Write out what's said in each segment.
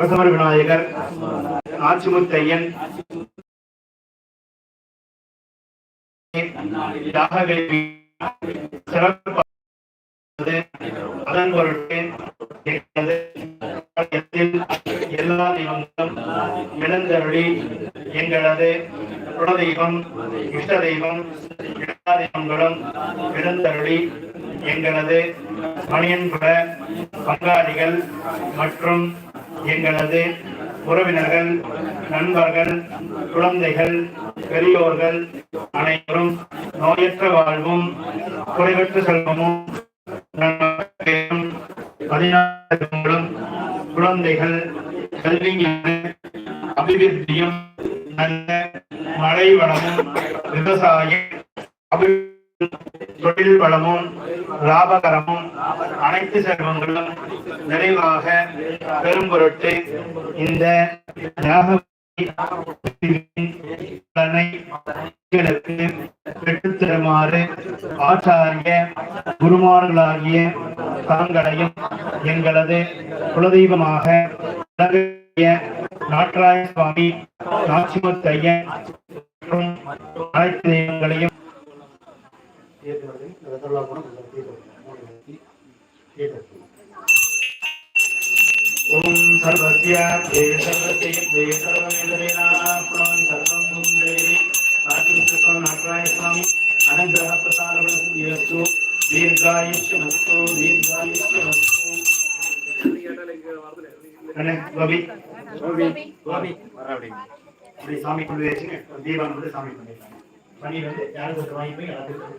பிரசமர் விநாயகர் ஆச்சிமுத்தையன் சிறப்பு அதன் பொருட்டு எங்களது எல்லா தெய்வங்களும் எழுந்தருளி எங்களது குலதெய்வம் இஷ்ட தெய்வம் எல்லா தெய்வங்களும் எழுந்தருளி எங்களது மணியன்புர பங்காளிகள் மற்றும் எங்களது உறவினர்கள் நண்பர்கள் குழந்தைகள் பெரியோர்கள் அனைவரும் நோயற்ற வாழ்வும் குறைவற்ற செல்வமும் நன்மையும், பதினாறுகளும் குழந்தைகள் கல்வி அபிவிருத்தியும் நல்ல மழை வளமும் விவசாய தொழில் வளமும் லாபகரமும் அனைத்து செல்வங்களும் நிறைவாக பெரும் பொருட்டு இந்த பெற்றுத்தருமாறு தருமாறு ஆச்சாரிய குருமார்களாகிய தாங்களையும் எங்களது குலதெய்வமாக விளங்கிய நாட்டராய சுவாமி நாச்சிமுத்தையன் மற்றும் அனைத்து தெய்வங்களையும் தேர்தல் சர்வஸ்ய தே சர்வஸ்ய தே சர்வமேந்திரேனாப்ரம் சர்வம் தேவி ஆதித்ய நாராய சுவாமி. அனந்தர பிரசாரவஸ்து தீர்காயுஷ்யமஸ்து தீர்காயுஷ்யமஸ்து அண்ணே கோபி. கோபி கோபி. வர அப்படி இப்படி சாமி கொண்டு வச்சுங்க தீபம் வந்து சாமி பண்ணிடலாம் பண்ணி வந்து யாருக்கு ஒருத்தர் வாங்கி போய் எல்லாத்துக்கும்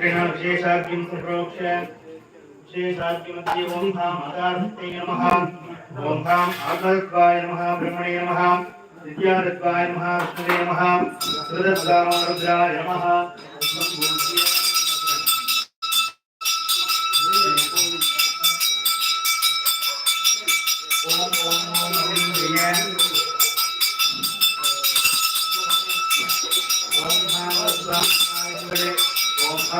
शास्त्रिण विशेषाद्यं प्रप्रोक्ष्य विशेषाद्यमध्ये ओं धाम अदार्थे नमः। ओं धाम आकल्पाय नमः, ब्रह्मणे नमः। विद्यादत्ताय नमः, विष्णवे नमः। रुद्रदत्ताय नमः। Thank you.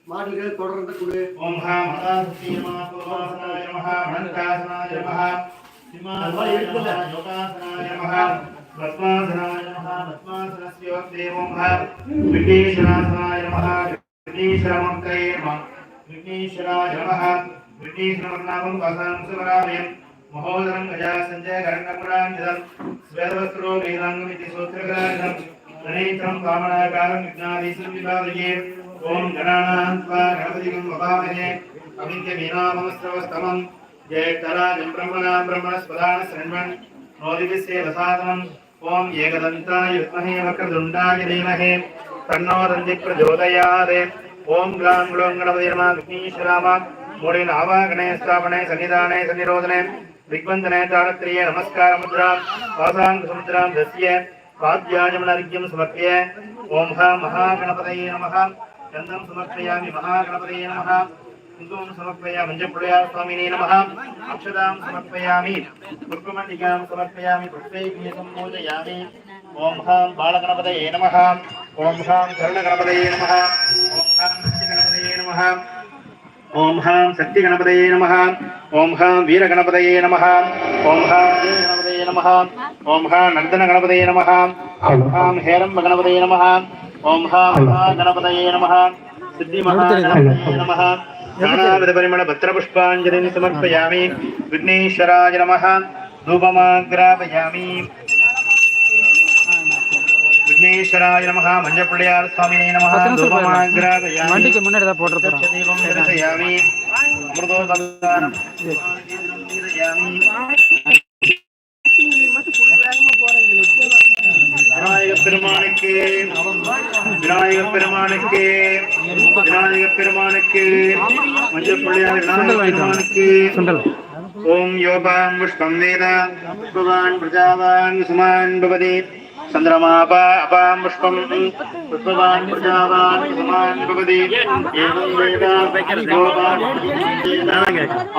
அப்படியே மாடுகள் தொடர்ந்து கொடு ஓம் ஹா மதா சக்தி நம பூர்வாசனாய நம அனந்தாசனாய நம சிம்மாசனாய நம யோகாசனாய நம பத்மாசனாய நம பத்மாசனஸ்ய தேவம் ஹ விக்னேஸ்வராசனாய நம விக்னேஸ்வரமூர்த்தயே நம விக்னேஸ்வராய நம விக்னேஸ்வரநாமம் வசனம் சுவராமயம் மகோதரம் கஜா சஞ்சய கரங்கபுராஞ்சலம் ஸ்வேதவஸ்திரோ வேதாங்கம் இது சூத்திரகராஜம் गणेशं कामनाकारं विघ्नाधीशं विभावये ॐ गणानां त्वा गणपतिं वपामहे अविद्यमीनामस्त्रवस्तमं जयकराजं ब्रह्मणां ब्रह्मणस्पदान शृण्वन् नोदिविश्ये वसादनम् ॐ एकदन्ताय विद्महे वक्रतुण्डाय धीमहि तन्नो दन्ति प्रचोदयात् ॐ ग्लां ग्लौं गणपतिर्मा विघ्नेश्वराम मूढे नावागणे स्थापने सन्निधाने सन्निरोधने दिग्बन्धने ताडत्रिये नमस्कारमुद्रां वासाङ्गसमुद्रां दस्य स्वाध्यायमनर्घ्यं समर्प्य ॐ हा महागणपतये नमः गन्धं समर्पयामि महागणपतये नमः कुन्दुं समर्पया मञ्जपुडया स्वामिने नमः अक्षतां समर्पयामि दुर्गमण्डिकां समर्पयामि पुष्पैः मोदयामि ॐ हां बालगणपतये नमः ॐ हां करुणगणपतये नमः ॐ हां सत्यगणपतये नमः ॐ हां सत्यगणपतये नमः ॐ हां वीरगणपतये नमः ॐ हां நந்தன கணபதயே நமः ஓம் ஹாம் ஹேரம்ப கணபதயே நமः ஓம் ஹாம் மகா கணபதயே நமः சித்தி மகா கணபதயே நமः நானாவித பரிமள பத்திரபுஷ்பாஞ்சலின் சமர்ப்பயாமி விக்னேஸ்வராய நமः தூபமாகிராபயாமி விக்னேஸ்வராய நமः மஞ்சப்பிள்ளையார் சுவாமினே நமः தூபமாகிராபயாமி வண்டிக்கு முன்னாடி தான் போட்டு பெருமானுக்கு விநாயக பெருமானுக்கு விநாயக பெருமானுக்கு மஞ்சள் பிள்ளையார் விநாயக பெருமானுக்கு ஓம் யோகாம் புஷ்பம் வேத புஷ்பவான் பிரஜாவான் சுமான் பவதி சந்திரமாபா அபாம் புஷ்பம் புஷ்பவான் பிரஜாவான் சுமான் பவதி ஏவம் வேத யோகான்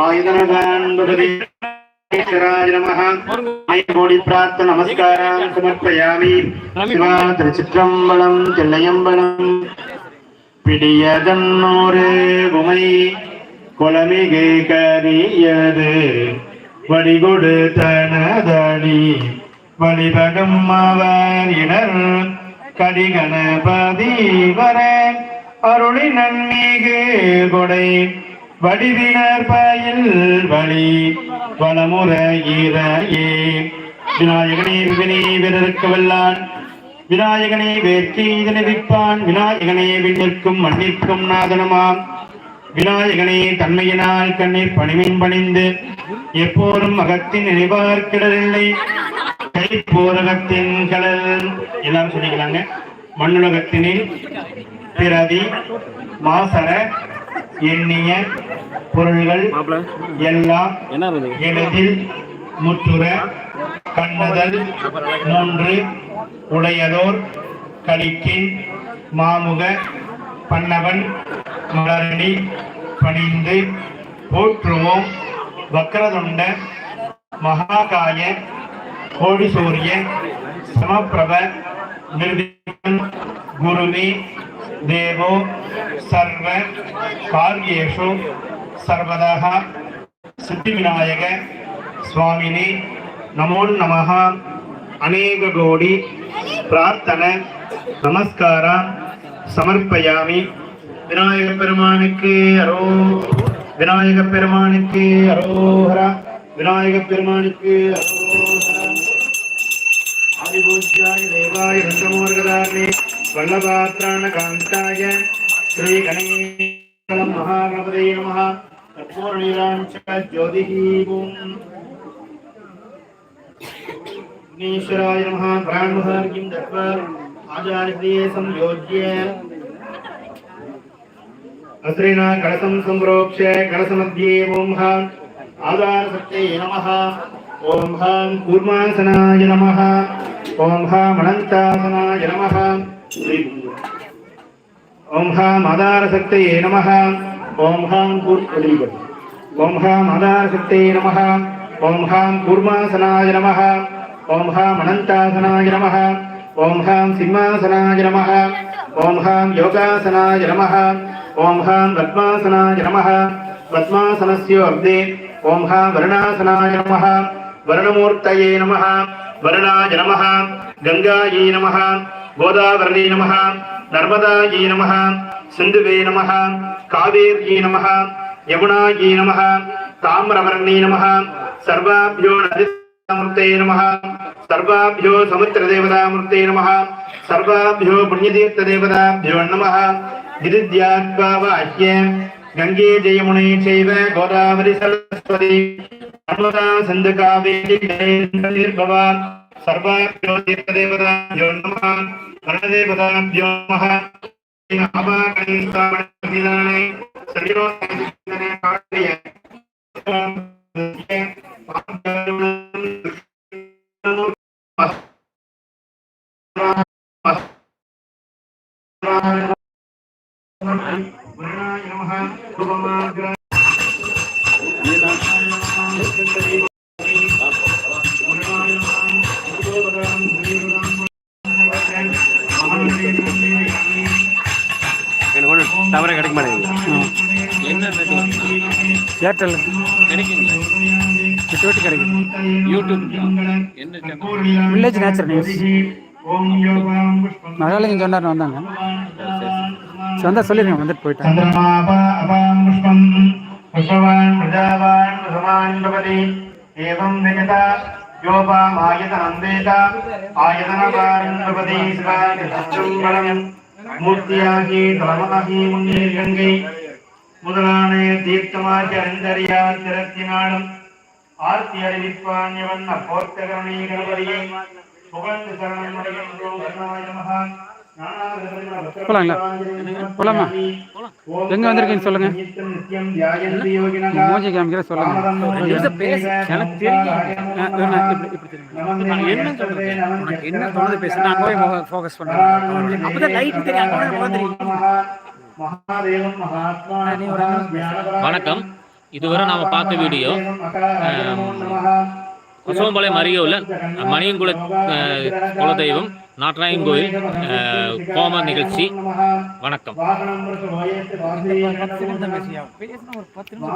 ஆயுதனவான் பவதி. நமஸ்காரம் சமர்ப்பயாமி. திருச்சிற்றம்பலம் தில்லையம்பலம். பிடியதன்னோரு உமை. கரியது. வடிகொடு தனதடி வழிபடும் அவர் இடர் கடிகணபதி வர. அருளி நன்மிகு கொடை. வடிவினர் பயில் வழி வளமுறையிறையே விநாயகனே வினை விரருக்கு வல்லான் விநாயகனே வேற்றி இதனவிப்பான் விநாயகனே விண்ணிற்கும் மண்ணிற்கும் நாதனமாம். விநாயகனே தன்மையினால் கண்ணீர் பணிமின் பணிந்து எப்போதும் அகத்தின் நினைவார்க்கிடவில்லை கைப்போரகத்தின் கடல் எல்லாரும் சொல்லிக்கலாங்க மண்ணுலகத்தினில் பிரதி மாசர எண்ணிய பொருள்கள் எல்லாம் எளிதில் முற்றுற கண்ணதல் மூன்று உடையதோர் கலிக்கின் மாமுக பன்னவன் மலரணி பணிந்து போற்றுவோம் வக்ரதுண்ட மகாகாய கோடி சூரிய சமப்பிரப குருவே தேவோ சர்வ காரியேஷு சர்வதாக சித்தி விநாயக சுவாமினி நமோ நமः அநேக கோடி பிரார்த்தன நமஸ்கார சமர்ப்பயாமி விநாயக பெருமானுக்கு அரோ விநாயக பெருமானுக்கு அரோஹரா விநாயக பெருமானுக்கு அரோஹரா ஆதிபூஜ்யாய தேவாய ரந்தமோர்கதாரணே वल्लभाप्राणकान्ताय श्रीगणेशं महागणपते नमः। कर्पूरनीलाञ्च ज्योतिः ईश्वराय नमः प्राणमहार्घ्यं आचार्यप्रिये संयोज्य। अत्रिणा कलशं संप्रोक्ष्य कलशमध्ये हाँ आधारशक्ते नमः। ॐ हाँ कूर्मासनाय नमः। ॐ हाँ नमः। ఓం హాం ఆధారశక్తయే నమ. ఓం హాం ఓం హాం ఆధారశక్తయే నమ. ఓం హాం కూర్మాసనాయ నమ. ఓం హాం అనంతాసనాయ నమ. ఓం హాం సింహాసనాయ నమ. ఓం హాం యోగాసనాయ నమ. ఓం హాం పద్మాసనాయ నమ. పద్మాసనస్యోర్ధే ఓం హాం వరుణాసనాయ నమ. వరుణమూర్తయే నమ. వరుణాయ నమ. గంగాయే నమ. गङ्गायै नमः गोदावरी नमः नर्मदायै नमः सिन्धुवे नमः कावेर्यै नमः यमुनायै नमः ताम्रवर्णी नमः सर्वाभ्यो नदीमूर्ते नमः सर्वाभ्यो समुद्रदेवतामूर्ते नमः सर्वाभ्यो पुण्यतीर्थदेवताभ्यो नमः गिरिद्यात्वावाह्य गङ्गे जयमुने चैव गोदावरि सरस्वती नर्मदा सिन्धु कावेरी சர்வாத்யோதேவதாம் கருணதேவதாம் யோமஹ அபாகணிந்தாமணி சர்வோதேவதாம் ஏர்டெல் கிடைக்குங்களா? விட்டு விட்டு கிடைக்கும் யூடியூப் என்ன channel village nature news Mahalingam சொன்னார் வந்தாங்க. வந்தால் சொல்லிடுங்க வந்துட்டு போயிட்டாங்க யோபாம் ஆயதனம் வேதா ஆயதனபாரம்பதி சிவாய மூர்த்தியாகி தலமாகி முன்னேறி கங்கை. முதலான தீர்த்தமாகி அறிந்தறியா திறத்தினாலும் ஆர்த்தி அறிவிப்பான் எவன் அப்போர்த்தகரணை கணபதியை புகழ்ந்து சரணம் போலாங்களா? போலாமா? எங்க வந்திருக்கீங்க சொல்லுங்க. மூஞ்சி காமிக்கிற சொல்லுங்க. எனக்கு தெரியும். நான் என்ன சொல்றது? உனக்கு என்ன தோணுது பேசு நான் போய் ஃபோக்கஸ் பண்றேன் அப்பதான் லைட் தெரியும். வணக்கம். இதுவரை நாம பார்த்த வீடியோ கொசவம்பாளையம் அருகே உள்ள மணியங்குள அஹ், குலதெய்வம் நாட்டராயன் கோயில் கோம நிகழ்ச்சி. வணக்கம். பேசினா ஒரு பத்து நிமிஷம்